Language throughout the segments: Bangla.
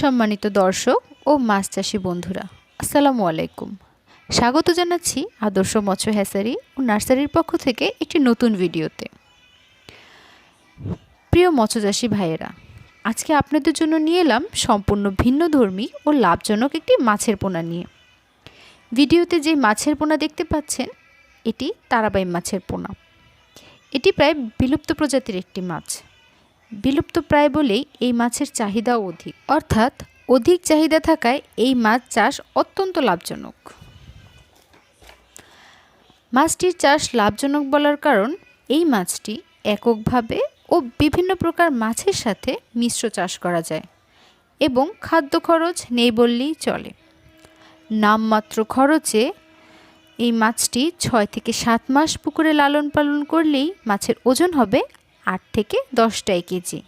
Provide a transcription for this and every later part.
সম্মানিত দর্শক ও মাছ চাষি বন্ধুরা, আসসালামু আলাইকুম। স্বাগত জানাচ্ছি আদর্শ মৎস্য হ্যাসারি ও নার্সারির পক্ষ থেকে একটি নতুন ভিডিওতে। প্রিয় মৎস্যচাষী ভাইয়েরা, আজকে আপনাদের জন্য নিয়ে এলাম সম্পূর্ণ ভিন্নধর্মী ও লাভজনক একটি মাছের পোনা নিয়ে। ভিডিওতে যে মাছের পোনা দেখতে পাচ্ছেন, এটি তারাবাই মাছের পোনা। এটি প্রায় বিলুপ্ত প্রজাতির একটি মাছ। বিলুপ্ত প্রায় বলেই এই মাছের চাহিদাও অধিক। অর্থাৎ অধিক চাহিদা থাকায় এই মাছ চাষ অত্যন্ত লাভজনক। মাছটির চাষ লাভজনক বলার কারণ এই মাছটি এককভাবে ও বিভিন্ন প্রকার মাছের সাথে মিশ্র চাষ করা যায় এবং খাদ্য খরচ নেই বললেই চলে। নামমাত্র খরচে এই মাছটি ছয় থেকে সাত মাস পুকুরে লালন পালন করলেই মাছের ওজন হবে আট থেকে দশটাই কেজি,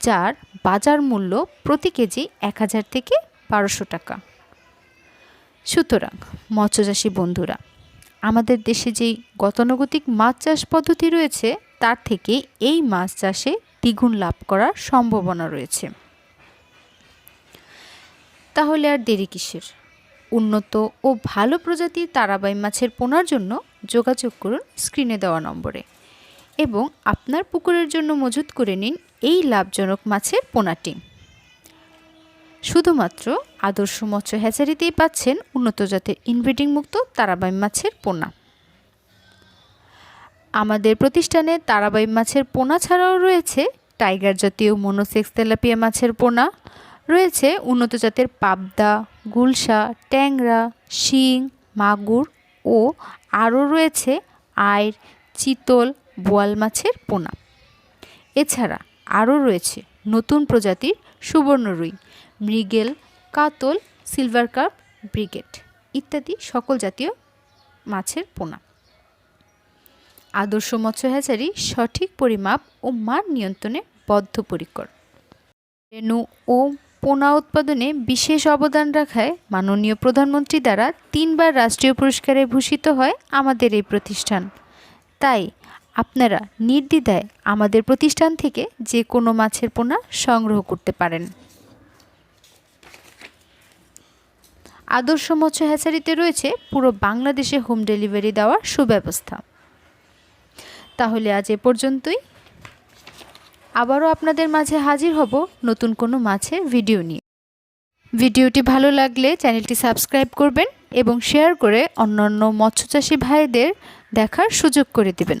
যার বাজার মূল্য প্রতি কেজি এক হাজার থেকে বারোশো টাকা। সুতরাং, মৎস্যচাষী বন্ধুরা, আমাদের দেশে যেই গতানুগতিক মাছ চাষ পদ্ধতি রয়েছে, তার থেকে এই মাছ চাষে দ্বিগুণ লাভ করার সম্ভাবনা রয়েছে। তাহলে আর দেরি কিসের? উন্নত ও ভালো প্রজাতির তারাবাই মাছের পোনার জন্য যোগাযোগ করুন স্ক্রিনে দেওয়া নম্বরে। এবং আপনার পুকুরের জন্য মজুত করে নিন এই লাভজনক মাছের পোনাটি। শুধুমাত্র আদর্শ মৎস্য হ্যাচারিতেই পাচ্ছেন উন্নত জাতের ইনব্রিডিং মুক্ত তারাবাই মাছের পোনা। আমাদের প্রতিষ্ঠানে তারাবাই মাছের পোনা ছাড়াও রয়েছে টাইগার জাতীয় মনোসেক্স তেলাপিয়া মাছের পোনা, রয়েছে উন্নত জাতের পাবদা, গুলশা, ট্যাংরা, শিং, মাগুর ও আরও রয়েছে আয়ের চিতল বোয়াল মাছের পোনা। এছাড়া আরও রয়েছে নতুন প্রজাতির সুবর্ণ রুই, মৃগেল, কাতল, সিলভার কাপ ব্রিগেড ইত্যাদি সকল জাতীয় মাছের পোনা। আদর্শ মৎস্য হ্যাচারি সঠিক পরিমাপ ও মান নিয়ন্ত্রণে বদ্ধপরিকর। রেণু ও পোনা উৎপাদনে বিশেষ অবদান রাখায় মাননীয় প্রধানমন্ত্রী দ্বারা তিনবার রাষ্ট্রীয় পুরস্কারে ভূষিত হয় আমাদের এই প্রতিষ্ঠান। তাই আপনারা নির্দ্বিধায় আমাদের প্রতিষ্ঠান থেকে যে কোনো মাছের পোনা সংগ্রহ করতে পারেন। আদর্শ মৎস্য হ্যাচারিতে রয়েছে পুরো বাংলাদেশে হোম ডেলিভারি দেওয়ার সুব্যবস্থা। তাহলে আজ এ পর্যন্তই। আবারও আপনাদের মাঝে হাজির হব নতুন কোনো মাছের ভিডিও নিয়ে। ভিডিওটি ভালো লাগলে চ্যানেলটি সাবস্ক্রাইব করবেন এবং শেয়ার করে অন্যান্য মৎস্যচাষী ভাইদের দেখার সুযোগ করে দেবেন।